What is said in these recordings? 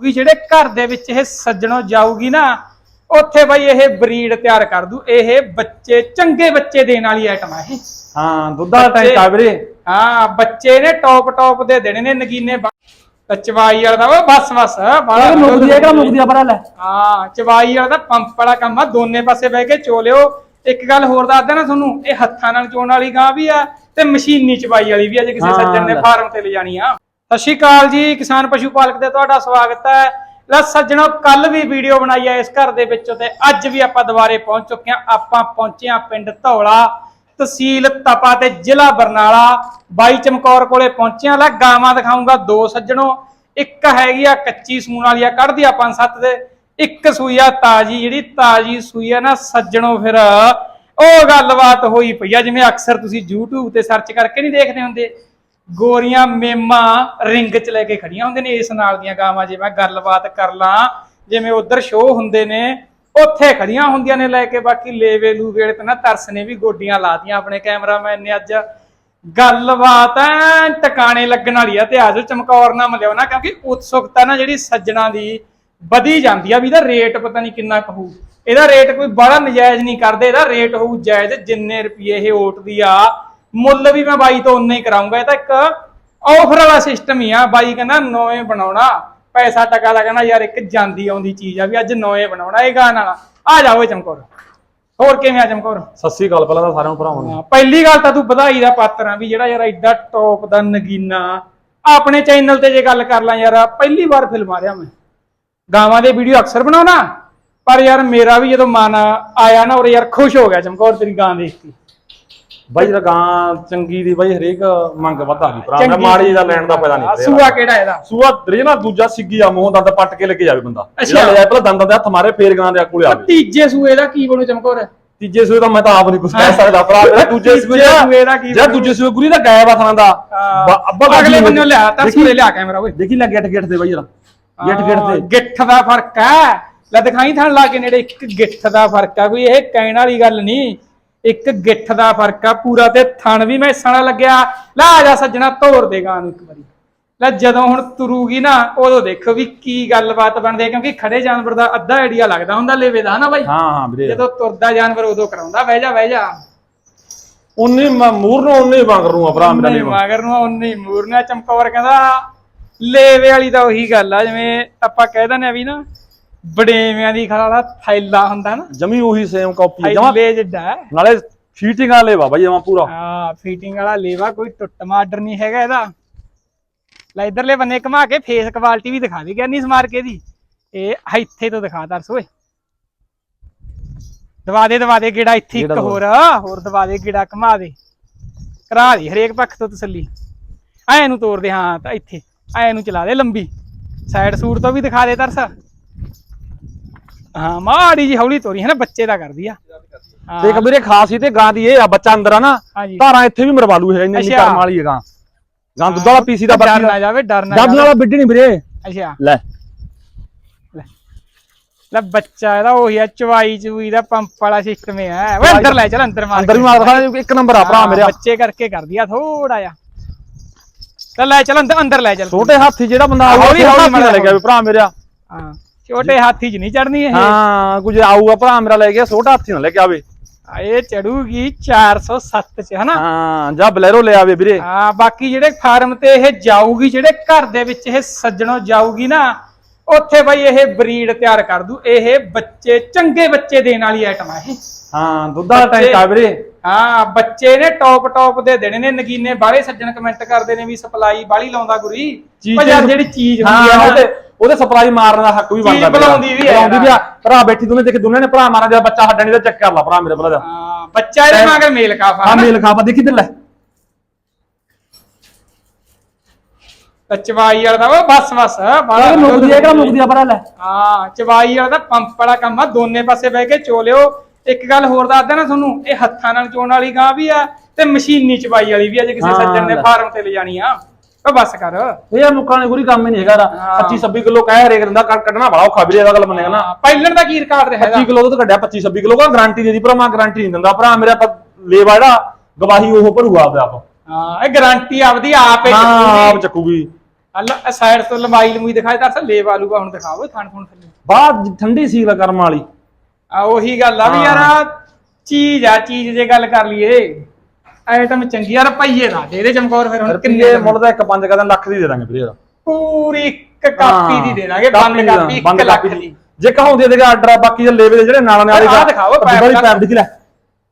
ਕਿ ਜਿਹੜੇ ਘਰ ਦੇ ਵਿੱਚ ਇਹ ਸੱਜਣੋਂ ਜਾਊਗੀ ਨਾ ਉੱਥੇ ਬਈ ਇਹ ਬਰੀਡ ਤਿਆਰ ਕਰ ਦੂ ਇਹ ਬੱਚੇ ਚੰਗੇ ਬੱਚੇ ਦੇਣ ਵਾਲੀ ਆਈਟਮ ਆ ਇਹ। ਹਾਂ ਦੁੱਧ ਵਾਲਾ ਟੈਂਕ ਆ ਵੀਰੇ। ਹਾਂ ਬੱਚੇ ਨੇ ਟੌਪ ਟੌਪ ਦੇ ਦੇਣੇ ਨੇ ਨਗੀਨੇ ਚਵਾਈ ਵਾਲਾ ਦਾ ਉਹ ਬਸ ਬਸ ਇਹ ਮੁਕਦੀ ਹੈ ਕਿ ਮੁਕਦੀ ਆ ਪਰ ਲੈ। ਹਾਂ ਚਵਾਈ ਵਾਲਾ ਦਾ ਪੰਪ ਵਾਲਾ ਕੰਮ ਆ ਦੋਨੇ ਪਾਸੇ ਬਹਿ ਕੇ ਚੋਲਿਓ। ਇੱਕ ਗੱਲ ਹੋਰ ਦੱਸਦਾ ਨਾ ਤੁਹਾਨੂੰ ਇਹ ਹੱਥਾਂ ਨਾਲ ਚੋਣ ਵਾਲੀ ਗਾਂ ਵੀ ਆ ਤੇ ਮਸ਼ੀਨੀ ਚਵਾਈ ਵਾਲੀ ਵੀ ਆ ਜੇ ਕਿਸੇ ਸੱਜਣ ਨੇ ਲੈ। ਫਾਰਮ ਤੇ ਲਿਜਾਣੀ ਆ। ਸਤਿ ਸ਼੍ਰੀ ਅਕਾਲ ਜੀ, ਕਿਸਾਨ ਪਸ਼ੂ ਪਾਲਕ ਦੇ ਤੁਹਾਡਾ ਸਵਾਗਤ ਹੈ। ਲੈ ਸੱਜਣੋ ਕੱਲ ਵੀ ਵੀਡੀਓ ਬਣਾਈ ਹੈ ਇਸ ਘਰ ਦੇ ਵਿੱਚ ਤੇ ਅੱਜ ਵੀ ਆਪਾਂ ਦੁਬਾਰੇ ਪਹੁੰਚ ਚੁੱਕੇ ਹਾਂ। ਆਪਾਂ ਪਹੁੰਚੇ ਆ ਪਿੰਡ ਧੌਲਾ, ਤਹਿਸੀਲ ਤਪਾ ਤੇ ਜ਼ਿਲ੍ਹਾ ਬਰਨਾਲਾ। ਬਾਈ ਚਮਕੌਰ ਕੋਲੇ ਪਹੁੰਚੇ ਆ ਲੈ ਗਾਵਾਂ ਦਿਖਾਉਂਗਾ ਦੋ ਸੱਜਣੋ, ਇੱਕ ਹੈਗੀ ਆ ਕੱਚੀ ਸੂਣ ਵਾਲੀ ਆ ਕੱਢਦੀ ਆ ਪੰਜ ਸੱਤ ਦੇ ਇੱਕ ਸੂਈ ਆ ਤਾਜੀ, ਜਿਹੜੀ ਤਾਜੀ ਸੂਈ ਆ ਨਾ ਸੱਜਣੋ ਫਿਰ, ਉਹ ਗੱਲਬਾਤ ਹੋਈ ਪਈ ਆ। ਜਿਵੇਂ ਅਕਸਰ ਤੁਸੀਂ YouTube ਤੇ ਸਰਚ ਕਰਕੇ ਨਹੀਂ ਦੇਖਦੇ ਹੁੰਦੇ। ਗੋਰੀਆਂ ਮੇਮਾ ਰਿੰਗ ਚ ਲੈ ਕੇ ਖੜੀਆਂ ਹੁੰਦੇ ਨੇ ਇਸ ਨਾਲ ਦੀਆਂ ਗਾਵਾਂ, ਜੇ ਮੈਂ ਗੱਲਬਾਤ ਕਰ ਲਾਂ, ਜਿਵੇਂ ਉਧਰ ਸ਼ੋਅ ਹੁੰਦੇ ਨੇ, ਉੱਥੇ ਖੜੀਆਂ ਹੁੰਦੀਆਂ ਨੇ ਲੈ ਕੇ, ਬਾਕੀ ਲੇਵੇ ਲੂਵੇੜ ਤੇ ਨਾ ਤਰਸ ਨੇ ਵੀ ਗੋਡੀਆਂ ਲਾਤੀਆਂ ਆਪਣੇ ਕੈਮਰਾਮੈਨ ਨੇ ਅੱਜ। ਗੱਲਬਾਤ ਐ ਟਿਕਾਣੇ ਲੱਗਣ ਵਾਲੀ ਆ ਤੇ ਆਜੋ ਚਮਕੌਰ ਨਾ ਮਿਲਿਓ ਨਾ, ਕਿਉਂਕਿ ਉਤਸੁਕਤਾ ਨਾ ਜਿਹੜੀ ਸੱਜਣਾ ਦੀ ਵਧੀ ਜਾਂਦੀ ਆ, ਵੀ ਇਹਦਾ ਰੇਟ ਪਤਾ ਨਹੀਂ ਕਿੰਨਾ ਕੁ ਹੋਊ। ਇਹਦਾ ਰੇਟ ਕੋਈ ਬੜਾ ਨਜਾਇਜ਼ ਨਹੀਂ ਕਰਦੇ, ਇਹਦਾ ਰੇਟ ਹੋਊ ਜਾਇਜ਼ ਜਿੰਨੇ ਰੁਪਏ ਇਹ ਓਟ ਆ। ਮੁੱਲ ਵੀ ਮੈਂ ਬਾਈ ਤੋਂ ਉਨਾ ਹੀ ਕਰਾਉਂਗਾ ਇਹ ਤਾਂ ਇੱਕ ਆਫਰ ਵਾਲਾ ਸਿਸਟਮ ਹੀ ਆ। ਬਾਈ ਕਹਿੰਦਾ ਨਵੇਂ ਬਣਾਉਣਾ। ਪੈਸਾ ਟਕਾ ਦਾ ਕਹਿੰਦਾ ਯਾਰ ਇੱਕ ਜਾਂਦੀ ਆਉਂਦੀ ਚੀਜ਼ ਆ ਵੀ ਅੱਜ ਨਵੇਂ ਬਣਾਉਣਾ ਇਹ ਗਾਣਾ ਆ ਜਾਓ ਚਮਕੌਰ। ਹੋਰ ਕਿਵੇਂ ਆ ਚਮਕੌਰ? ਸਤਿ ਸ੍ਰੀ ਅਕਾਲ ਪਹਿਲਾਂ ਤਾਂ ਸਾਰਿਆਂ ਨੂੰ ਭਰਾਵਾਂ ਨੂੰ। ਪਹਿਲੀ ਗੱਲ ਤਾਂ ਤੂੰ ਵਧਾਈ ਦਾ ਪਾਤਰ ਆ ਵੀ ਜਿਹੜਾ ਯਾਰ ਐਡਾ ਟੌਪ ਦਾ ਨਗੀਨਾ। ਆਪਣੇ ਚੈਨਲ ਤੇ ਜੇ ਗੱਲ ਕਰ ਲਾਂ ਯਾਰ ਪਹਿਲੀ ਵਾਰ ਫਿਲਮ ਆ ਰਿਹਾ ਮੈਂ। ਗਾਵਾਂ ਦੇ ਵੀਡੀਓ ਅਕਸਰ ਬਣਾਉਣਾ। ਪਰ ਯਾਰ ਮੇਰਾ ਵੀ ਜਦੋਂ ਮਨ ਆਇਆ ਨਾ ਔਰ ਯਾਰ ਖੁਸ਼ ਹੋ ਗਿਆ ਚਮਕੌਰ ਤੇਰੀ ਗਾਂ ਦੇਖ ਕੇ। ਬਾਈ ਜਿਹੜਾ ਗਾਂ ਚੰਗੀ ਦੀ ਬਾਈ ਹਰੇਕ ਮੰਗ ਵਧਾ ਗਈ ਭਰਾ ਚੰਗੀ ਮਾੜੀ ਦਾ ਲੈਣ ਦਾ ਫਾਇਦਾ ਨਹੀਂ ਸੂਆ ਕਿਹੜਾ ਇਹਦਾ? ਸੂਆ ਰੀਜਨਾ ਦੂਜਾ ਸਿੱਗੀ ਆ ਮੂੰਹ ਦੰਦ ਪੱਟ ਕੇ ਲੈ ਕੇ ਜਾਵੇ ਬੰਦਾ। ਅੱਛਾ। ਜਿਹੜਾ ਲੈ ਜਾਏ ਪਹਿਲਾਂ ਦੰਦਾਂ ਦੇ ਹੱਥ ਮਾਰੇ ਫੇਰ ਗਾਂ ਦੇ ਕੋਲੇ ਆਵੇ ਤੀਜੇ ਸੂਏ ਦਾ ਕੀ ਬਣੂ ਚਮਕੌਰ? ਤੀਜੇ ਸੂਏ ਦਾ ਮੈਂ ਤਾਂ ਆਪ ਨਹੀਂ ਕੁਝ ਕਹਿ ਸਕਦਾ ਭਰਾ ਮੇਰਾ ਦੂਜੇ ਸੂਏ ਦਾ ਕੀ ਜਿਹੜਾ? ਦੂਜੇ ਸੂਏ ਗੁਰੀ ਦਾ ਗਾਇਬ ਆ ਥਾਂ ਦਾ। ਅੱਬਾ ਅਗਲੇ ਬੰਨੇ ਲਿਆ ਤਾਂ ਸੂਏ ਲਿਆ ਕੈਮਰਾ ਓਏ। ਦੇਖੀ ਲੱਗ ਗਿੱਟ ਤੇ ਬਾਈ ਜਰਾ। ਗਿੱਟ ਹਾਂ, ਤੇ ਗਿੱਠ ਦਾ। ਫ਼ਰਕ ਹੈ। ਲੈ ਦਿਖਾਈ ਥਣ ਲਾ ਕੇ ਨੇੜੇ ਇੱਕ ਗਿੱਠ ਦਾ ਫ਼ਰਕ ਆ ਕੋਈ ਇਹ ਕਹਿਣ ਵਾਲੀ ਗੱਲ ਨਹੀਂ। ਇੱਕ ਗਿੱਠ ਦਾ ਫ਼ਰਕ ਆ ਪੂਰਾ ਤੇ ਥਣ ਵੀ ਮੈਸਾਂ ਵਾਲਾ ਲੱਗਿਆ। ਲੈ ਆ ਜਾ ਸੱਜਣਾ ਤੋਰ ਦੇ ਗਾਂ ਨੂੰ ਇੱਕ ਵਾਰੀ। ਲੈ ਜਦੋਂ ਹੁਣ ਤੁਰੂਗੀ ਨਾ ਉਦੋਂ ਦੇਖੋ ਵੀ ਕੀ ਗੱਲਬਾਤ ਬਣਦੀ ਹੈ ਕਿਉਂਕਿ ਖੜੇ ਜਾਨਵਰ ਦਾ ਅੱਧਾ ਆਈਡੀਆ ਲੱਗਦਾ ਹੁੰਦਾ ਲੇਵੇ ਦਾ ਨਾ ਬਾਈ? ਹਾਂ ਹਾਂ ਵੀਰੇ। ਜਦੋਂ ਤੁਰਦਾ ਜਾਨਵਰ ਉਦੋਂ ਕਰਾਉਂਦਾ ਬਹਿ ਜਾ ਬਹਿ ਜਾ। ਉਨੇ ਮੂਰ ਨੂੰ ਉਨੇ ਮੰਗ ਰੂਆ ਭਰਾ ਮੇਰਾ ਲਈ ਮਗਰ ਨੂੰ ਉਨੀ ਮੂਰਨਾ ਚਮਕੌਰ ਕਹਿੰਦਾ ਲੇਵੇ ਵਾਲੀ ਤਾਂ ਉਹੀ ਗੱਲ ਆ ਜਿਵੇਂ ਆਪਾਂ ਕਹਿ ਦਿੰਦੇ ਆ ਵੀ ਨਾ ਬੜੇਵਿਆਂ ਦੀ ਖਾਲਾ ਥੈਲਾ ਹੁੰਦਾ ਨਾ। ਜਮੀ ਉਹੀ ਸੇਮ ਕਾਪੀ ਜਮਾ ਥੈਲੇ ਜਿੱਡਾ ਹੈ। ਨਾਲੇ ਫੀਟਿੰਗ ਵਾਲੇ ਬਾਬਾ ਜਮਾ ਪੂਰਾ। ਹਾਂ ਫੀਟਿੰਗ ਵਾਲਾ ਲੇਵਾ ਕੋਈ ਟੁੱਟ ਮਾਡਰ ਨਹੀਂ ਹੈਗਾ ਇਹਦਾ। ਲੈ ਇਧਰਲੇ ਬੰਨੇ ਘਮਾ ਕੇ ਫੇਸ ਕੁਆਲਿਟੀ ਵੀ ਦਿਖਾ ਦੇ ਗਿਆ ਨਹੀਂ ਸਮਾਰ ਕੇ ਦੀ ਇਹ ਇੱਥੇ ਤੋਂ ਦਿਖਾ ਦਰਸ ਓਏ। ਦਵਾ ਦੇ ਦਵਾ ਦੇ ਗੇੜਾ ਇੱਥੇ ਇੱਕ ਹੋਰ ਹੋਰ ਦਵਾ ਦੇ ਗੇੜਾ ਘਮਾ ਦੇ। ਕਰਾ ਦੀ ਹਰੇਕ ਪੱਖ ਤੋਂ ਤਸੱਲੀ। ਐ ਨੂੰ ਤੋੜ ਦੇ ਹਾਂ ਤਾਂ ਇੱਥੇ। ਐ ਨੂੰ ਚਲਾ ਦੇ ਲੰਬੀ। ਸਾਈਡ ਸੂਟ ਤੋਂ ਵੀ ਦਿਖਾ ਦੇ ਤਰਸ। ਹਾਂ ਮਾੜੀ ਜੀ ਹੌਲੀ ਤੋਰੀ ਹੈ ਨਾ ਬੱਚੇ ਦਾ ਕਰਦੀ ਆ। ਹਾਂ, ਦੇਖ ਵੀਰੇ ਖਾਸ ਹੀ ਤੇ ਗਾਂ ਦੀ ਇਹ ਆ ਬੱਚਾ ਅੰਦਰ ਆ ਨਾ ਹਾਂਜੀ। ਧਾਰਾਂ ਇੱਥੇ ਵੀ ਮਰਵਾ ਲੂ ਇਹ ਇੰਨੀ ਇੰਨੀ ਅੱਛਾ। ਕਰਮ ਵਾਲੀ ਹੈ ਗਾਂ। ਗਾਂ ਦੁੱਧ ਵਾਲਾ ਪੀਸੀ ਦਾ ਡਰ ਬਾਕੀ ਨਾ ਜਾਵੇ ਡਰ ਨਾ ਜੱਬ ਵਾਲਾ ਬਿੱਡੀ ਨਹੀਂ ਵੀਰੇ। ਅੱਛਾ। ਲੈ। ਲੈ। ਬੱਚਾ ਇਹਦਾ ਉਹੀ ਆ ਚਵਾਈ ਚੂਈ ਦਾ ਪੰਪ ਵਾਲਾ ਸਿਸਟਮ ਹੈ ਓਏ ਅੰਦਰ ਲੈ ਚੱਲ ਅੰਦਰ ਮਾਰ। ਅੰਦਰ ਵੀ। ਮਾਰ ਦਿਖਾ ਇੱਕ ਨੰਬਰ ਆ ਭਰਾ ਹਾਂ, ਮੇਰਾ। ਬੱਚੇ ਕਰਕੇ ਕਰਦੀ ਆ ਥੋੜਾ ਆ ਲੈ ਲੈ ਚੱਲ ਅੰਦਰ ਅੰਦਰ ਲੈ ਚੱਲ। ਛੋਟੇ ਹਾਥੀ ਜਿਹੜਾ ਬੰਦਾ ਆਊਗਾ ਹੌਲੀ- ਹੌਲੀ ਹੌਲੀ ਹੌਲੀ ਲੈ ਗਿਆ ਵੀ ਭਰਾ ਮੇਰਾ। ਹਾਂ। ਛੋਟੇ ਹਾਥੀ 'ਚ ਨਹੀਂ ਚੜਨੀ ਇਹ। ਹਾਂ ਕੁਝ ਆਊਗਾ ਭਰਾ ਮੇਰਾ ਲੈ ਗਿਆ ਛੋਟਾ ਹਾਥੀ ਨਾ ਲੈ ਕੇ ਆਵੇ। ਆ, ਇਹ ਚੜੂਗੀ 407 ਚ ਹਨਾ? ਹਾਂ ਜਾਂ ਬਲੈਰੋ ਲੈ ਆਵੇ ਵੀਰੇ। ਹਾਂ ਬਾਕੀ ਜਿਹੜੇ ਫਾਰਮ ਤੇ ਇਹ ਜਾਊਗੀ ਜਿਹੜੇ ਘਰ ਦੇ ਵਿੱਚ ਇਹ ਸੱਜਣੋਂ ਜਾਊਗੀ ਨਾ ਉੱਥੇ ਬਈ ਇਹ ਬਰੀਡ ਤਿਆਰ ਕਰ ਦੂ। ਇਹ ਬੱਚੇ ਚੰਗੇ ਬੱਚੇ ਦੇਣ ਵਾਲੀ ਆਈਟਮ ਆ ਇਹ। ਹਾਂ ਦੁੱਧ ਵਾਲਾ ਟੈਂਕ ਆ ਵੀਰੇ। ਹਾਂ ਬੱਚੇ ਨੇ ਟੌਪ ਟੌਪ ਦੇ ਦੇਣੇ ਨੇ ਨਗੀਨੇ ਬਾਹਲੇ ਸੱਜਣ ਕਮੈਂਟ ਕਰਦੇ ਨੇ ਵੀ ਸਪਲਾਈ ਬਾਹਲੀ ਲਾਉਂਦਾ ਗੁਰੀ। ਪਰ ਜਿਹੜੀ ਚੀਜ਼ ਹੁੰਦੀ ਹਾਂ ਆ ਉਹਦੇ ਉਹਦੇ ਸਪਲਾਈ ਮਾਰਨ ਦਾ ਹੱਕ ਵੀ ਬਣਦਾ ਬੁਲਾਉਂਦੀ ਵੀ ਹੈ ਬੁਲਾਉਂਦੀ ਵੀ ਆ। ਭਰਾ ਬੈਠੀ ਦੋਨੇ ਦੇਖ ਦੋਨੇ ਨੇ ਭਰਾ ਮਾਰਾ ਜਾ ਬੱਚਾ ਹੱਡਣੀ ਦਾ ਚੈੱਕ ਕਰ ਲਾ ਭਰਾ ਮੇਰੇ ਭਰਾ ਦਾ ਹਾਂ ਬੱਚਾ ਇਹਦੇ ਮਗਰ ਮੇਲ ਕਾਫਾ ਹਾਂ ਮੇਲ ਖਾਪਾ ਦੇਖੀ ਤੇ ਲੈ। ਚਵਾਈ ਵਾਲਾ ਦਾ ਬਸ ਬਸ ਇਹ ਮੁਕਦੀ ਹੈ ਕਿ ਮੁਕਦੀ ਆ ਭਰਾ ਲੈ? ਹਾਂ ਚਵਾਈ ਵਾਲਾ ਦਾ ਪੰਪ ਵਾਲਾ ਕੰਮ ਆ ਦੋਨੇ ਪਾਸੇ ਬਹਿ ਕੇ ਚੋਲਿਓ। ਇੱਕ ਗੱਲ ਹੋਰ ਦੱਸਦਾ ਨਾ ਤੁਹਾਨੂੰ ਇਹ ਹੱਥਾਂ ਨਾਲ ਚੋਣ ਵਾਲੀ ਗਾਂ ਵੀ ਆ ਤੇ ਮਸ਼ੀਨੀ ਚਵਾਈ ਵਾਲੀ ਵੀ ਆ ਜੇ ਕਿਸੇ ਸੱਜਣ ਨੇ ਲੈ। ਫਾਰਮ ਤੇ ਲਿਜਾਣੀ ਆ। ਉਹ ਬਸ ਕਰ। ਇਹ ਮੁੱਕਾਂ ਨੇ ਗੁਰੀ ਕੰਮ ਹੀ ਨਹੀਂ ਹੈਗਾ। ਹਾਂ। 25 26 ਕਿਲੋ ਕਹਿ ਰੇਕ ਦਿੰਦਾ ਕੱਢ- ਕੱਢਣਾ ਬੜਾ ਔਖਾ ਵੀਰੇ ਇਹਦਾ ਗੱਲ ਮੰਨੇਗਾ ਨਾ। ਪਹਿਲਣ ਦਾ ਕੀ ਰਿਕਾਰਡ ਰਿਹਾ 25 ਕਿਲੋ ਤੋਂ ਕੱਢਿਆ 25 26 ਕਿਲੋ ਦਾ ਗਾਰੰਟੀ ਦੇ ਦੀ ਭਰਾ ਮੈਂ ਗਾਰੰਟੀ ਨਹੀਂ ਦਿੰਦਾ। ਭਰਾ ਮੇਰਾ ਲੇਵਾ ਜਿਹੜਾ ਗਵਾਹੀ ਉਹ ਭਰੂਗਾ ਆਪਦੇ ਆਪ। ਹਾਂ ਇਹ ਗਾਰੰਟੀ ਆਪਦੀ ਆਪ ਹੀ ਹਾਂ ਚੁੱਕੂਗੀ। ਆਪ ਚੱਕੂਗੀ ਅੱਲਾ ਸਾਈਡ ਤੋਂ ਲੰਬਾਈ ਲੰਬੀ ਦਿਖਾਏ ਤਾਂ ਲੇ ਵਾਲੂਗਾ ਹੁਣ ਦਿਖਾਓ ਥਣ ਥਣ ਥੱਲੇ। ਬਾਹਰ ਠੰਡੀ ਸੀਲ ਕਰਮ ਵਾਲੀ। ਆ ਉਹੀ ਗੱਲ ਆ ਵੀ ਯਾਰ ਚੀਜ਼ ਆ ਚੀਜ਼ ਜੇ ਗੱਲ ਕਰ ਲਈਏ। ਆਈਟਮ ਚੰਗੀ ਯਾਰ ਪਈਏ ਦਾ ਦੇ ਦੇ ਚਮਕੌਰ ਫਿਰ ਹੁਣ ਰੁਪਈਏ ਕਿੰਨੇ ਮੁੱਲ ਦਾ ਇੱਕ ਪੰਜ ਕਹਿੰਦਾ ਲੱਖ ਦੀ ਦੇ ਦਾਂਗੇ ਵੀਰੇ ਇਹਦਾ। ਪੂਰੀ ਇੱਕ ਕਾਪੀ ਦੀ ਦੇ ਦਾਂਗੇ ਬੰਦ ਕਾਪੀ ਬੰਦ 1 ਲੱਖ ਦੀ। ਜੇ ਕਹਾਉਂਦੇ ਦੇ ਆਰਡਰ ਆ ਬਾਕੀ ਦੇ ਲੇਵੇ ਦੇ ਜਿਹੜੇ ਨਾਲ ਨਾਲ ਆਹ ਦਿਖਾਓ, ਪੈਪ ਵਾਲੀ। ਪੈਪ ਦਿਖ ਲੈ।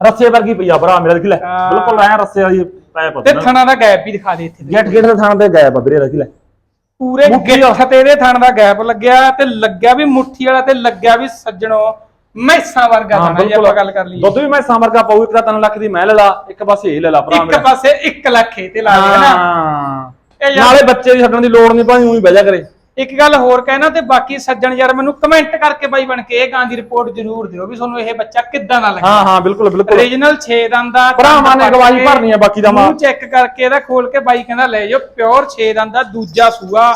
ਰੱਸੇ ਵਰਗੀ ਪਈ ਆ ਭਰਾ ਮੇਰਾ ਦਿਖ ਲੈ। ਹਾਂ। ਬਿਲਕੁਲ ਐ ਰੱਸੇ ਵਾਲੀ ਪੈਪ ਤੇ ਥਣਾ ਦਾ ਗੈਪ ਵੀ ਦਿਖਾ ਦੇ ਇੱਥੇ ਗੇਟ ਗੇਟ ਦੇ ਥਾਂ ਤੇ ਗਾਇਬ ਆ ਵੀਰੇ ਦਿਖ ਲੈ। ਪੂਰੇ ਮੁੱਠੀ ਗਿੱਠ ਤੇ ਇਹਦੇ ਥਣ ਦਾ ਗੈਪ ਲੱਗਿਆ ਤੇ ਲੱਗਿਆ ਵੀ ਮੁੱਠੀ ਵਾਲਾ ਤੇ ਲੱਗਿਆ ਵੀ ਸੱਜਣੋ। ਮੈਸਾਂ ਵਰਗਾ ਥਣਾ ਜੇ ਆਪਾਂ ਗੱਲ ਕਰ ਲਈਏ। ਦੁੱਧ ਵੀ ਮੈਂ ਸਾਮਰਗਾ ਪਾਉ ਇੱਕ ਤਾਂ 3 ਲੱਖ ਦੀ ਮੈਂ ਲੈ ਲਾ ਇੱਕ ਪਾਸੇ ਇਹ ਲੈ ਲਾ ਭਰਾ ਇੱਕ ਮੇਰਾ। ਪਾਸੇ 1 ਲੱਖ ਇਹ ਤੇ ਲਾ ਨਾ? ਹਾਂ। ਇਹ ਯਾਰ- ਨਾਲੇ ਬੱਚੇ ਦੀ ਛੱਡਣ ਦੀ ਲੋੜ ਨਹੀਂ ਭਾਵੇਂ ਉਹੀ ਬਹਿ ਜਾ ਕਰੇ। ਇੱਕ ਗੱਲ ਹੋਰ ਕਹਿਣਾ ਤੇ ਬਾਕੀ ਸੱਜਣ ਯਾਰ ਮੈਨੂੰ ਕਮੈਂਟ ਕਰਕੇ ਬਾਈ ਬਣ ਕੇ ਇਹ ਗਾਂ ਦੀ ਰਿਪੋਰਟ ਜ਼ਰੂਰ ਦਿਓ ਵੀ ਤੁਹਾਨੂੰ ਇਹ ਬੱਚਾ ਕਿੱਦਾਂ ਦਾ ਲੱਗਿਆ। ਹਾਂ ਹਾਂ ਬਿਲਕੁਲ ਬਿਲਕੁਲ। ਓਰੀਜਨਲ 6 ਦੰਦ ਦਾ ਭਰਾਵਾਂ ਨੇ ਗਵਾਹੀ ਭਰਨੀ ਆ ਬਾਕੀ ਦਾ ਮਾਂ। ਚੈੱਕ ਕਰਕੇ ਇਹਦਾ ਖੋਲ ਕੇ ਬਾਈ ਕਹਿੰਦਾ ਲੈ ਜਾਓ ਪਿਓਰ 6 ਦੰਦ ਦਾ ਦੂਜਾ ਸੂਆ।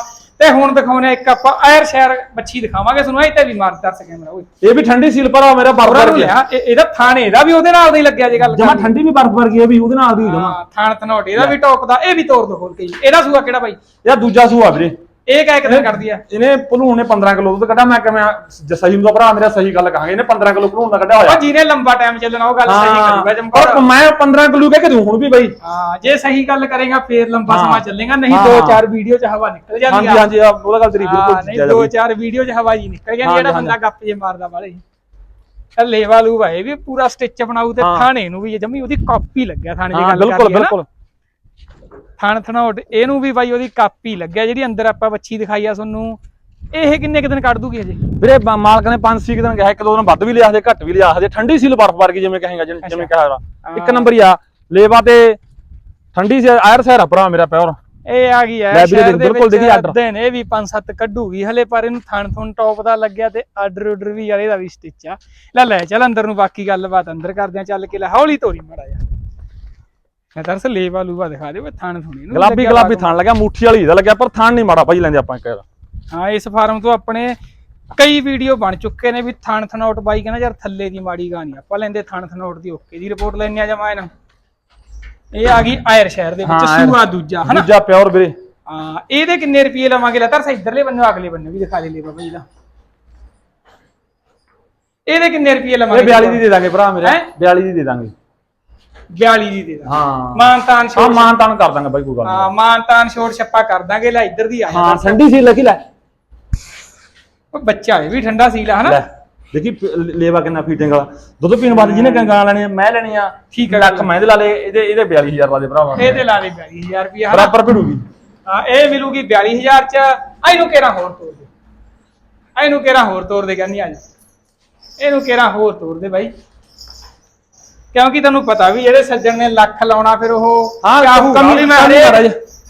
ਤੇ ਹੁਣ ਦਿਖਾਉਣੇ ਇੱਕ ਆਪਾਂ ਆਇਰ ਸ਼ਹਿਰ ਬੱਚੀ ਦਿਖਾਵਾਂਗੇ। ਤੁਹਾਨੂੰ ਇਹ ਤੇ ਵੀ ਮਾਰ ਦੱਸ ਕੈਮਰਾ ਓਏ। ਇਹ ਵੀ ਠੰਡੀ ਸੀਲ ਭਰਾ ਮੇਰਾ ਬਰਫ ਵਰਗੀ ਇਹ- ਇਹਦਾ ਥਾਣੇ ਇਹਦਾ ਵੀ ਉਹਦੇ ਨਾਲ ਦਾ ਹੀ ਲੱਗਿਆ ਜੇ ਗੱਲ ਜਮਾ। ਠੰਡੀ ਵੀ ਬਰਫ ਵਰਗੀ ਹੈ ਵੀ ਉਹਦੇ ਨਾਲ ਦੀ ਜਮਾ। ਥਾਣ ਤਨੋਟ ਇਹਦਾ ਵੀ ਟੌਪ ਦਾ ਇਹ ਵੀ ਤੋੜ ਦੋ ਖੋਲ ਕੇ ਇਹਦਾ ਸੂਆ ਕਿਹੜਾ ਬਾਈ? ਯਾ ਦੂਜਾ ਸੂਆ ਵੀਰੇ। ਇਹ ਕਹਿ ਕਿਦਾਂ ਕਰਦੀ ਆ ਇਹਨੇ ਭਲੂਣ ਨੇ 15 ਕਿਲੋ ਦੁੱਧ ਕੱਢਾ ਮੈਂ ਕਿਵੇਂ ਜੇ ਸਹੀ ਹੁੰਦਾ ਭਰਾ ਮੇਰਾ ਸਹੀ ਗੱਲ ਕਹਾਂਗੇ ਇਹਨੇ 15 ਕਿਲੋ ਭਲੂਣ ਦਾ ਕੱਢਿਆ ਹੋਇਆ ਉਹ ਜਿਹਨੇ ਲੰਬਾ ਟਾਈਮ ਚੱਲਣਾ ਉਹ ਗੱਲ ਸਹੀ ਕਰੂਗਾ ਜਮਕੌਰ ਪਰ ਮੈਂ 15 ਕਿਲੋ ਕਹਿ ਕੇ ਦੂੰ ਹੁਣ ਵੀ ਬਾਈ ਹਾਂ ਜੇ ਸਹੀ ਗੱਲ ਕਰੇਗਾ ਫੇਰ ਲੰਬਾ। ਸਮਾਂ ਚੱਲੇਗਾ ਨਹੀਂ ਦੋ। ਚਾਰ ਵੀਡੀਓ 'ਚ ਹਵਾ ਨਿਕਲ ਜਾਂਦੀ ਹਾਂਜੀ ਆ ਹਾਂਜੀ ਆ ਉਹਦਾ ਗੱਲ ਤੇਰੀ ਬਿਲਕੁਲ ਨਹੀਂ ਦੋ। ਚਾਰ ਵੀਡੀਓ 'ਚ ਹਵਾ ਜੀ ਨਿਕਲ ਜਾਂਦੀ ਹਾਂਜੀ, ਜਿਹੜਾ ਹਾਂਜੀ। ਬੰਦਾ ਗੱਪ ਜੇ ਮਾਰਦਾ ਬਾਲੇ ਥੱਲੇ ਵਾਲੂ ਭਾਏ ਵੀ ਪੂਰਾ ਸਟਿਚ ਬਣਾਉ ਤੇ। ਥਾਣੇ ਨੂੰ ਵੀ ਜਮੀ ਉਹਦੀ ਕਾਪੀ ਲੱਗਿਆ ਥਾਣੇ ਦੀ ਗੱਲ ਬਿਲਕੁਲ ਕਰੀਏ ਨਾ। ਬਿਲਕੁਲ ਥਣ ਥਣੋਟ ਇਹਨੂੰ ਵੀ ਬਾਈ ਉਹਦੀ ਕਾਪੀ ਲੱਗਿਆ ਜਿਹੜੀ ਅੰਦਰ ਆਪਾਂ ਬੱਚੀ ਦਿਖਾਈ ਆ ਤੁਹਾਨੂੰ। ਇਹ ਕਿੰਨੇ ਕੁ ਦਿਨ ਕੱਢ ਦੂਗੀ ਹਜੇ? ਵੀਰੇ ਮਾਲਕ ਨੇ 5-6 ਦਿਨ ਕਿਹਾ ਇੱਕ ਦੋ ਦਿਨ ਵੱਧ ਵੀ ਲਿਆ ਹਜੇ ਘੱਟ ਵੀ ਲਿਆ ਹਜੇ ਠੰਡੀ ਸੀਲ ਬਰਫ ਵਰਗੀ ਜਿਵੇਂ ਕਹੇਗਾ ਜਿਵੇਂ ਜਿਵੇਂ ਕਿਹਾ ਇੱਕ। ਨੰਬਰ ਆ ਲੇਵਾ ਤੇ ਠੰਡੀ ਸੀ ਆਇਰ ਸਹਿਰਾ ਭਰਾ ਮੇਰਾ ਪਿਓਰ ਇਹ ਆ ਗਈ ਹੈ ਸ਼ਹਿਰ ਦੇ ਬਿਲਕੁਲ ਦੇਖੀ ਆਰਡਰ। ਦਿਨ ਇਹ ਵੀ 5-7 ਕੱਢੂਗੀ ਹਲੇ ਪਰ ਇਹਨੂੰ ਥਣ ਥਣ ਟੌਪ ਦਾ ਲੱਗਿਆ ਤੇ ਆਰਡਰ ਆਰਡਰ ਵੀ ਯਾਰ ਇਹਦਾ ਵੀ ਸਟਿਚ ਆ। ਲੈ ਲੈ ਚੱਲ ਅੰਦਰ ਨੂੰ ਬਾਕੀ ਗੱਲਬਾਤ ਅੰਦਰ ਕਰਦੇ ਆ ਚੱਲ ਕੇ ਲੈ ਹੌਲੀ ਤੋਰੀ ਮੜਾ ਜਾ ਮੈਂ ਤਰਸ ਲੇਵਾ ਲੂਵਾ ਦਿਖਾ ਦੇ ਵੇ ਥਣ ਥੁਣੀ ਨੂੰ ਗੁਲਾਬੀ ਲੱਗਿਆ ਗੁਲਾਬੀ। ਥਾਣ ਲੱਗਿਆ ਮੁੱਠੀ ਵਾਲੀ ਇਹਦਾ ਲੱਗਿਆ ਪਰ ਥਾਣ ਨਹੀਂ ਮਾੜਾ ਭਾਈ ਲੈਂਦੇ ਆਪਾਂ ਇੱਕ ਇਹਦਾ ਹਾਂ ਇਸ ਫਾਰਮ ਤੋਂ ਆਪਣੇ ਕਈ ਵੀਡੀਓ ਬਣ ਚੁੱਕੇ ਨੇ ਵੀ ਥਣ ਥਨੌਟ ਬਾਈ ਕਹਿੰਦਾ ਯਾਰ ਥੱਲੇ ਦੀ ਮਾੜੀ ਗਾਣੀ ਆਪਾਂ ਲੈਂਦੇ ਥਣ ਥਨੌਟ ਦੀ ਓਕੇ ਦੀ ਰਿਪੋਰਟ ਲੈਣੇ ਆ ਜਮਾ ਇਹਨਾਂ ਇਹ ਆ ਗਈ ਆਇਰ ਸ਼ਹਿਰ ਦੇ ਵਿੱਚ ਹਾਂ। ਸੂਆ ਦੂਜਾ ਹਨਾ ਦੂਜਾ ਪਿਓਰ ਵੀਰੇ ਹਾਂ ਇਹਦੇ ਕਿੰਨੇ ਰੁਪਏ ਲਵਾਂਗੇ ਲੈ ਤਰਸ ਇਧਰਲੇ ਬੰਨੇ ਅਗਲੇ ਬੰਨੇ ਵੀ ਦਿਖਾ ਦੇ ਲੈ ਬਾਬਾ ਜੀ ਦਾ ਇਹਦੇ ਕਿੰਨੇ ਰੁਪਏ ਇਹ ਲਵਾਂਗੇ 42 ਦੀ ਦੇ ਦਾਂਗੇ ਭਰਾ ਮੇਰੇ ਹੈਂ? 42 ਦੀ ਦੇ ਦਾਂਗੇ 42 ਦੀ ਦੇ ਦਾਂ ਹਾਂ। ਮਾਨਤਾਨ ਹਾਂ ਛੋੜ ਮਾਨ ਤਾਨ ਕਰ ਦਾਂਗੇ ਬਾਈ ਕੋਈ ਗੱਲ ਹਾਂ ਨਹੀਂ ਮਾਨਤਾਨ ਛੋੜ ਛੱਪਾ ਕਰ ਦਾਂਗੇ ਲੈ ਇੱਧਰ ਦੀ ਆ ਹਾਂ ਠੰਡੀ ਸੀਲ ਲੱਗੀ ਲੈ। ਉਹ ਬੱਚਾ ਇਹ ਵੀ ਠੰਡਾ ਸੀ ਲਾ ਹਨਾ? ਲੈ ਦੇਖੀ ਪ- ਲੇਵਾ ਕਿੰਨਾ ਫੀਟਿੰਗ ਵਾਲਾ। ਦੁੱਧ ਪੀਣ ਵਾਲੀ ਜਿਹਨੇ ਗਾਂ ਲੈਣੀ ਆ ਮੈਂ ਲੈਣੀ ਆ ਠੀਕ ਆ। ਲੱਖ ਮੈਂ ਇਹਦੇ ਲਾ ਲੇ ਇਹਦੇ ਇਹਦੇ 42000 ਲਾ ਦੇ ਭਰਾਵਾ। ਇਹਦੇ ਲਾ ਦੇ 42000 ਰੁਪਏ ਹਨਾ? ਬਰਾਬਰ ਭਿੜੂਗੀ। ਹਾਂ ਇਹ ਮਿਲੂਗੀ 42000 ਚ। ਆ ਇਹਨੂੰ ਕਿਹੜਾ ਹੋਰ ਤੋੜ ਦੇ? ਆ ਇਹਨੂੰ ਕਿਹੜਾ ਹੋਰ ਤੋੜ ਦੇ ਕਹਿੰਦੀ ਅੱਜ ਇਹਨੂੰ ਕਿਹੜਾ ਹੋਰ ਤੋੜ ਦੇ ਬਾਈ? ਕਿਉਂਕਿ ਤੈਨੂੰ ਪਤਾ ਵੀ ਜਿਹੜੇ ਸੱਜਣ ਨੇ ਲੱਖ ਲਾਉਣਾ ਫਿਰ ਉਹ ਹਾਂ, ਕਮੀ ਕਮੀ ਮੈਂ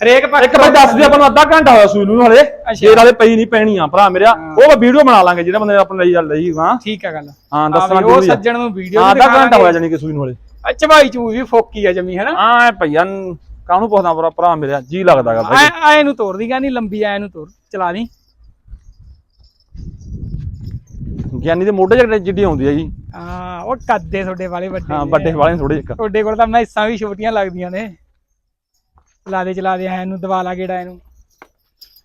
ਹਰੇਕ ਪੱਖ ਇੱਕ ਬਾਈ ਦੱਸ ਦੇ ਆਪਾਂ ਨੂੰ ਅੱਧਾ ਘੰਟਾ ਹੋਇਆ ਸੂਈ ਨੂੰ ਹਲੇ। ਜੇ ਨਾਲੇ ਪਈ ਨਹੀਂ ਪੈਣੀ ਆ ਭਰਾ ਮੇਰਾ ਹਾਂ। ਉਹ ਵੀਡੀਓ ਬਣਾ ਲਾਂਗੇ ਜਿਹੜਾ ਬੰਦੇ ਨੇ ਆਪਣੇ ਲਈ ਲਈ ਹਾਂ ਠੀਕ ਆ ਗੱਲ। ਹਾਂ, ਦੱਸਣਾ ਉਹ। ਸੱਜਣ ਨੂੰ ਵੀਡੀਓ ਹਾਂ ਅੱਧਾ ਘੰਟਾ ਹੋਇਆ ਜਾਨੀ ਕਿ ਸੂਈ ਨੂੰ ਹਲੇ। ਅੱਛਾ ਭਾਈ ਚੂ ਵੀ ਫੋਕੀ ਆ ਜਮੀ ਹੈਨਾ? ਆ ਭਈਆ ਨੂੰ- ਕਾਹਨੂੰ ਪੁੱਛਦਾ ਭਰਾ ਮੇਰਾ ਜੀ ਲੱਗਦਾਗਾ ਆ ਆ ਇਹਨੂੰ ਤੋੜ ਦੀ ਕਹਿੰਦੀ ਲੰਬੀ ਆ ਇਹਨੂੰ ਤੋੜ ਚਲਾ ਦੀ। ਗਿਆਨੀ ਦੇ ਮੋਢੇ ਜਿਹੜੇ ਜਿੱਡੀ ਆਉਂਦੀ ਆ ਜੀ ਹਾਂ ਉਹ ਕੱਦੇ ਤੁਹਾਡੇ ਵਾਲੇ ਵੱਡੇ ਹਾਂ ਨੇ। ਵੱਡੇ ਵਾਲੇ ਥੋੜੇ ਇੱਕ। ਤੁਹਾਡੇ ਕੋਲ ਤਾਂ ਮੈਸਾਂ ਵੀ ਛੋਟੀਆਂ ਲੱਗਦੀਆਂ ਨੇ। ਚਲਾ ਦੇ ਚਲਾ ਦੇ ਐ ਇਹਨੂੰ ਦਵਾ ਲਾ ਗੇੜਾ ਇਹਨੂੰ।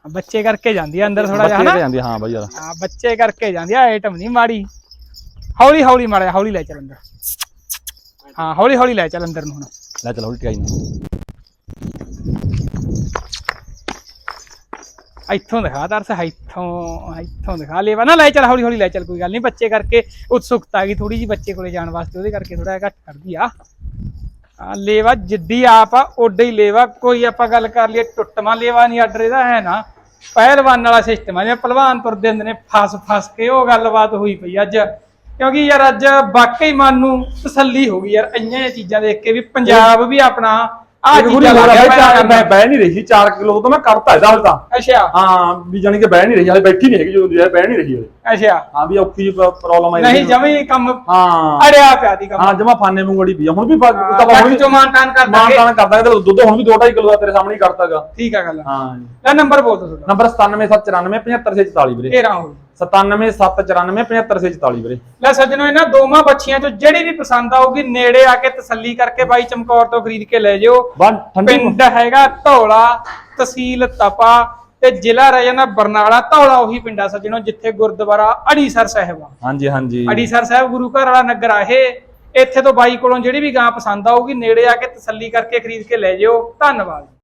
ਹਾਂ, ਬੱਚੇ ਕਰਕੇ ਜਾਂਦੀ ਆ ਅੰਦਰ ਥੋੜਾ ਜਿਹਾ ਬੱਚੇ ਜਾਂਦੀ ਹਾਂ ਬਾਈ ਯਾਰ। ਹਾਂ ਬੱਚੇ ਕਰਕੇ ਜਾਂਦੀ ਆ ਆਈਟਮ ਨਹੀਂ ਮਾੜੀ। ਹੌਲੀ ਹੌਲੀ ਮਾੜਾ ਜਿਹਾ, ਹੌਲੀ ਲੈ ਚੱਲ ਅੰਦਰ। ਹਾਂ ਹੌਲੀ ਹੌਲੀ ਲੈ ਚੱਲ ਅੰਦਰ ਨੂੰ ਹੁਣ। ਲੈ ਚਲੋ ਉਲਟੀ ਆਈ ਨੂੰ। ਇੱਥੋਂ ਦਿਖਾ, ਦਰਸ ਇੱਥੋਂ ਇੱਥੋਂ ਦਿਖਾ। ਲੈਵਾ ਨਾ, ਲੈ ਚੱਲ ਹੌਲੀ ਹੌਲੀ ਲੈ ਚੱਲ, ਕੋਈ ਗੱਲ ਨਹੀਂ। ਬੱਚੇ ਕਰਕੇ ਉਤਸੁਕਤਾ ਆ ਗਈ ਥੋੜੀ ਜੀ ਬੱਚੇ ਕੋਲੇ ਜਾਣ ਵਾਸਤੇ, ਉਹਦੇ ਕਰਕੇ ਥੋੜਾ ਘੱਟ ਕਰਦੀ ਆ। ਲੇਵਾ ਜਿੱਡੀ ਆਪ ਆ, ਓਡੇ ਹੀ ਲੇਵਾ। ਕੋਈ ਆਪਾਂ ਗੱਲ ਕਰ ਲਈਏ, ਟੁੱਟਵਾਂ ਲੇਵਾ ਨਹੀਂ ਆਰਡਰ ਇਹਦਾ ਹੈ ਨਾ। ਪਹਿਲਵਾਨ ਵਾਲਾ ਸਿਸਟਮ ਆ, ਜਿਵੇਂ ਪਹਿਲਵਾਨ ਤੁਰਦੇ ਹੁੰਦੇ ਨੇ ਫਸ ਫਸ ਕੇ ਉਹ ਗੱਲਬਾਤ ਹੋਈ ਪਈ ਅੱਜ। ਕਿਉਂਕਿ ਯਾਰ ਅੱਜ ਵਾਕਈ ਮਨ ਨੂੰ ਤਸੱਲੀ ਹੋ ਗਈ ਯਾਰ, ਇੰਨੀਆਂ ਜਿਹੀਆਂ ਚੀਜ਼ਾਂ ਦੇਖ ਕੇ ਵੀ ਪੰਜਾਬ ਵੀ ਆਪਣਾ ਆ ਚੀਜ਼ਾਂ ਹੋਰ ਲਾ ਆ ਬਾਈ ਗਿਆ ਚਾਰ ਮੈਂ ਮੈਂ ਬਹਿ ਨਹੀਂ ਰਹੀ ਸੀ 4 ਕਿਲੋ ਤੋਂ ਮੈਂ ਕਰਤਾ ਇਹਦਾ ਹਾਲ ਤਾਂ ਅੱਛਾ। ਹਾਂ ਵੀ ਜਾਨੀ ਕਿ ਬਹਿ ਨਹੀਂ ਰਹੀ ਹਾਲੇ ਬੈਠੀ ਨਹੀਂ ਹੈਗੀ ਜਦੋਂ ਦੀ ਹੈ ਬਹਿ ਨਹੀਂ ਰਹੀ ਹਲੇ। ਅੱਛਾ। ਹਾਂ ਵੀ ਔਖੀ ਪ੍ਰੋਬਲਮ ਆਈ ਨਹੀਂ ਜਮੀ ਕੰਮ ਹਾਂ। ਅੜਿਆ ਪਿਆ ਦੀ ਕੰਮ। ਹਾਂ ਜਮਾ ਫਾਨੇ ਮੂੰਗੜੀ ਹੁਣ ਵੀ ਤਾਂ ਹੁਣ ਚੋਂ ਮਾਨਤਾਨ ਕਰਦਾ ਤੇ ਦੁੱਧ ਹੁਣ ਵੀ 2.5 ਕਿਲੋ ਦਾ ਤੇਰੇ ਸਾਹਮਣੇ ਕਰਤਾਗਾ ਠੀਕ ਆ ਗੱਲ। ਹਾਂ। ਨੰਬਰ ਬੋਲ ਦੋ ਤੁਹਾਡਾ। ਨੰਬਰ 9779575644 ਵੀਰੇ। 13 ਹੋ 9779575644 ਵੀਰੇ। ਲੈ ਸੱਜਣੋ ਇਹਨਾਂ ਦੋਵਾਂ ਬੱਚੀਆਂ ਚੋਂ ਜਿਹੜੀ ਵੀ ਪਸੰਦ ਆਊਗੀ ਨੇੜੇ ਆ ਕੇ ਤਸੱਲੀ ਕਰਕੇ ਬਾਈ ਚਮਕੌਰ ਤੋਂ ਖਰੀਦ ਕੇ ਲੈ ਜਿਓ ਬਨ ਠੰਡੀ ਪਿੰਡ ਹੈਗਾ ਧੌਲਾ ਤਹਿਸੀਲ ਤਪਾ ਤੇ ਜ਼ਿਲ੍ਹਾ ਰਹਿ ਜਾਂਦਾ ਬਰਨਾਲਾ ਧੌਲਾ ਉਹੀ ਪਿੰਡਾ ਸੱਜਣੋ ਜਿੱਥੇ ਗੁਰਦੁਆਰਾ ਅੜੀਸਰ ਸਾਹਿਬ ਆ। ਹਾਂਜੀ ਹਾਂਜੀ। ਅੜੀਸਰ ਸਾਹਿਬ ਗੁਰੂ ਘਰ ਵਾਲਾ ਨਗਰ ਆ ਇਹ। ਇੱਥੇ ਤੋਂ ਬਾਈ ਕੋਲੋਂ ਜਿਹੜੀ ਵੀ ਗਾਂ ਪਸੰਦ ਆਊਗੀ ਨੇੜੇ ਆ ਕੇ ਤਸੱਲੀ ਕਰਕੇ ਖਰੀਦ ਕੇ ਲੈ ਜਿਓ ਧੰਨਵਾਦ।